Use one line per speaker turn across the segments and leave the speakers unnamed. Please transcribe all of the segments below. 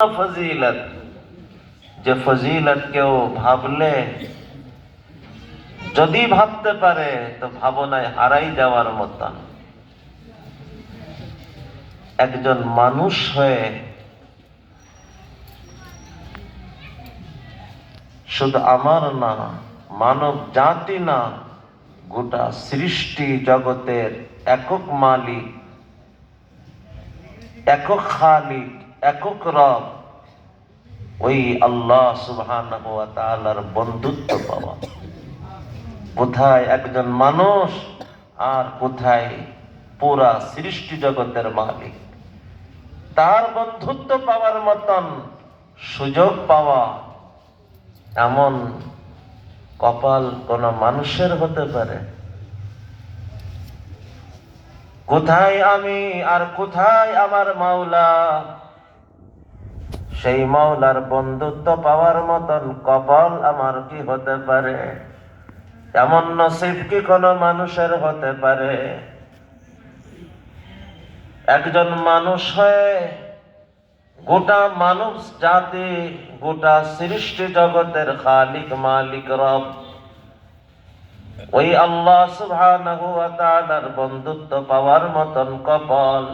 ফজিলত। যে ফজিলত কেউ ভাবলে, যদি ভাবতে পারে, তো ভাবনায় হারাই যাওয়ার মতন। একজন মানুষ হয়ে শুধু আমার না, মানব জাতি না, গোটা সৃষ্টি জগতের একক মালিক, একক খালিক একক রব, ওই আল্লাহ তাআলার বন্ধুত্ব পাওয়া। কোথায় একজন মানুষ আর কোথায় পুরা সৃষ্টি জগতের মালিক। তার বন্ধুত্ব পাওয়ার মতন সুযোগ পাওয়া এমন কপাল কোন মানুষের হতে পারে? কোথায় আমি আর কোথায় আমার মাওলা? সেই মাওলার বন্ধুত্ব পাওয়ার মতন কপাল আমার কি হতে পারে? এমন নসিব কি কোনো মানুষের হতে পারে? একজন মানুষ হয়ে গোটা মানুষ জাতি, গোটা সৃষ্টি জগতের খালিক মালিক রব। ওই আল্লাহ সুবহানাহু বন্ধুত্ব পাওয়ার মতন কপাল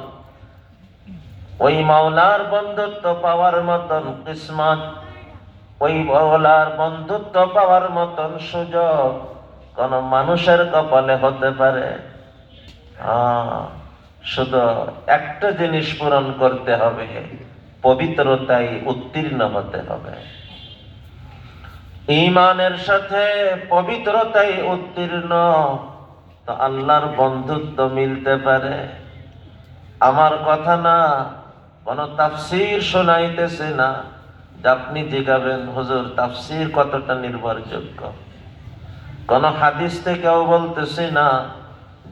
ওই মাওলার বন্ধুত্ব পাওয়ার মতন কিসমত, ওই মাওলার বন্ধুত্ব পাওয়ার মতন সুযোগ কোন মানুষের কপালে হতে পারে। শুধু একটা জিনিস পূরণ করতে হবে, পবিত্রতায় উত্তীর্ণ হতে হবে। ইমানের সাথে পবিত্রতায় উত্তীর্ণ, তো আল্লাহর বন্ধুত্ব মিলতে পারে। আমার কথা না কোন তাফসির শোনাইতেছে না। যে আপনি জিগাবেন, হুজুর, তাফসির কতটা নির্ভরযোগ্য? কোন হাদিস থেকেও বলতেছি না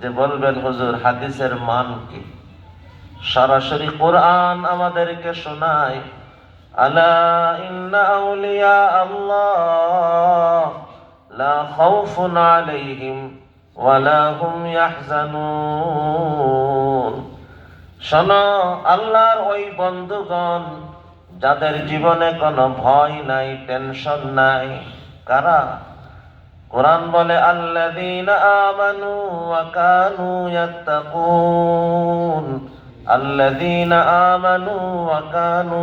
যে বলবেন, হুজুর, হাদিসের মান কি? সরাসরি কোরআন আমাদেরকে শোনায়, আলা আউলিয়া আল্লাহ, লা আলাইহিম ওয়ালা হুম ইয়াহজানুন। শোনো, আল্লাহর ওই বন্ধুগণ, যাদের জীবনে কোনো ভয় নাই টেনশন নাই, কারা? কোরআন বলে, আল্লাযীনা আমানু ওয়া কানু ইয়াত্তাকুন। আল্লাযীনা আমানু ওয়া কানু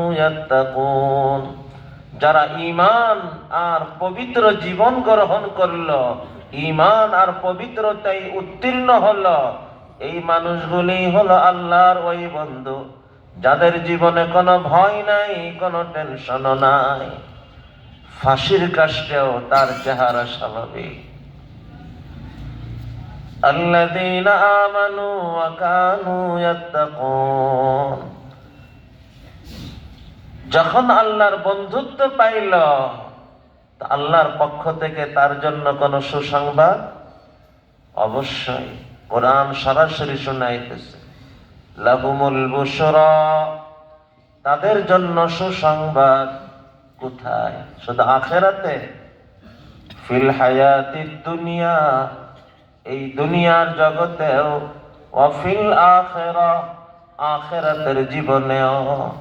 যারা ইমান আর পবিত্র জীবন গ্রহণ করল ইমান আর পবিত্রতায় উত্তীর্ণ হলো এই মানুষগুলি হলো আল্লাহর ওই বন্ধু যাদের জীবনে কোনো ভয় নাই কোনো টেনশনও নাই ফাঁসির কাষ্টেও তার চেহারা স্বাভাবিক الذين آمنوا وكانوا يتقون যখন আল্লাহর বন্ধুত্ব পাইল তো আল্লাহর পক্ষ থেকে তার জন্য কোন সুসংবাদ অবশ্যই কোরআন সরাসরি শুনাইতেছে। লাহুমুল বুশরা, তাদের জন্য সুসংবাদ কোথায়? শুধু আখেরাতে? ফিল হায়াতির দুনিয়া, এই দুনিয়ার জগতেও অফিল আখেরা, আখেরাতের জীবনেও।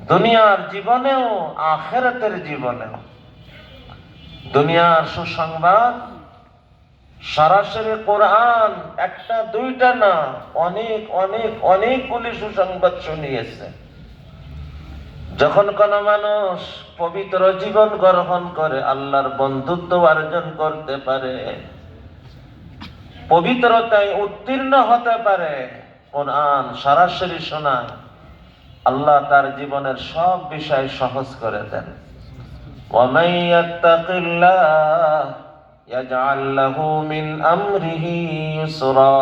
দুনিয়ার জীবনেও, আখেরাতের জীবনেও। দুনিয়ার সুসংবাদ সরাসরি কোরআন, একটা, দুইটা না, অনেক অনেক, অনেকগুলি সুসংবাদ শুনিয়েছে। যখন কোন মানুষ পবিত্র জীবন গ্রহণ করে, আল্লাহর বন্ধুত্ব অর্জন করতে পারে, পবিত্রতায় উত্তীর্ণ হতে পারে, কোরআন সরাসরি শোনা আল্লাহ তার জীবনের সব বিষয় সহজ করে দেন। ওমাইয়াত্তাকিল্লাহ يجعل له من امره يسرا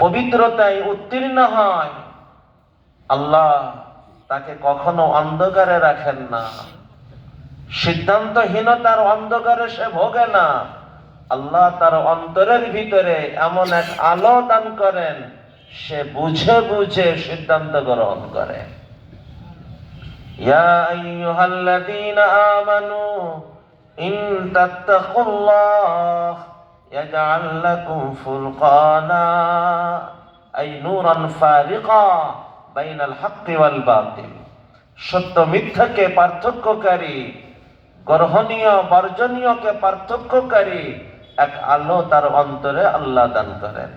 পবিত্রতায় উত্তীর্ণ হয় আল্লাহ তাকে কখনো অন্ধকারে রাখেন না সিদ্ধান্তহীনতার অন্ধকারে সে ভোগে না আল্লাহ তার অন্তরের ভিতরে এমন এক আলো দান করেন সে বুঝে বুঝে সিদ্ধান্ত গ্রহণ করে ইয়া আইয়ুহাল্লাযীনা আমানু ইন তাত্তাকুল্লাহ ইয়াজআল লাকুম ফুরকানা আই নূরান ফারিকা বাইনাল হাক্কি ওয়াল বাতিল সত্য মিথ্যাকে পার্থক্যকারী, গ্রহণীয়, বর্জনীয়কে পার্থক্যকারী এক আলো তার অন্তরে আল্লাহ দান করেন।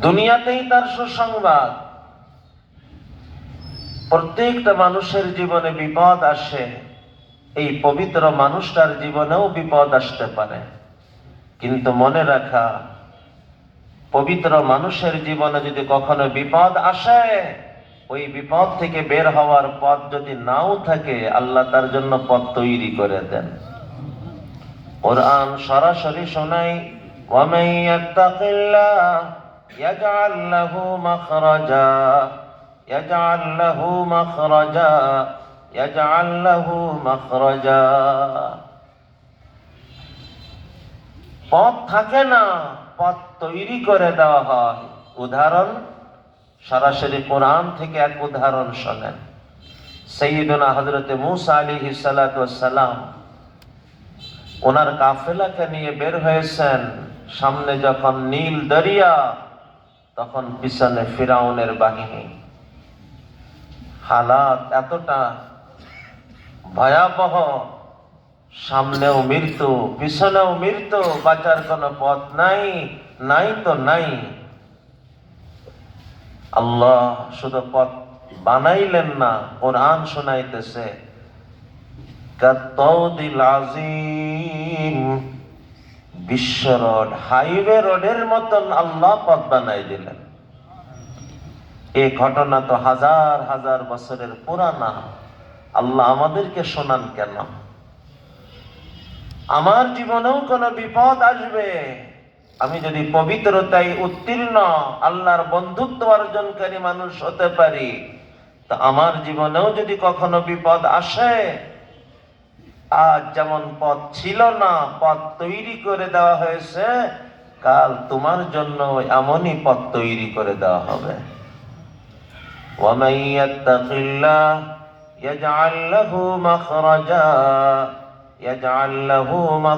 দুনিয়াতেই তার সুসংবাদ। প্রত্যেকটা মানুষের জীবনে বিপদ আসে এই পবিত্র মানুষটার জীবনেও বিপদ আসতে পারে। কিন্তু মনে রাখা, পবিত্র মানুষের জীবনে যদি কখনো বিপদ আসে, ওই বিপদ থেকে বের হওয়ার পথ যদি নাও থাকে, আল্লাহ তার জন্য পথ তৈরি করে দেন। ওর আন সরাসরি শোনাই ওয়ামাই মাখরাজা, ইয়াজআল মাখরাজা। يجعل له مخرجا পথ থাকে না পথ তৈরি করে দেওয়া হয় উদাহরণ সরাসরি কোরআন থেকে এক উদাহরণ শোনেন সৈয়দনা হজরতে মুসা আলী সালাম ওনার কাফেলাকে নিয়ে বের হয়েছেন সামনে যখন নীল দরিয়া তখন পিছনে ফিরাউনের বাহিনী হালাত এতটা ভয়াবহ। সামনেও মৃত্যু, পিছনেও মৃত্যু, বাঁচার কোনো পথ নাই নাই তো নাই। আল্লাহ শুধু পথ বানাইলেন না, কোরআন শোনাইতেছে। বিশ্ব রোড, হাইওয়ে রোডের মতন আল্লাহ পথ বানাই দিলেন। এই ঘটনা তো হাজার হাজার বছরের পুরানা। আল্লাহ আমাদেরকে শোনান কেন? আমার জীবনেও কোনো বিপদ আসবে। আমি যদি পবিত্রতায় উত্তীর্ণ, আল্লাহর বন্ধুত্ব অর্জনকারী মানুষ হতে পারি, তা আমার জীবনেও যদি কখনো বিপদ আসে, আজ যেমন পথ ছিল না, পথ তৈরি করে দেওয়া হয়েছে, কাল তোমার জন্য এমনই পথ তৈরি করে দেওয়া হবে। ওয়ামাইয়াত্তাকিল্লাহ يجعل له مخرجا يجعل له مخرجا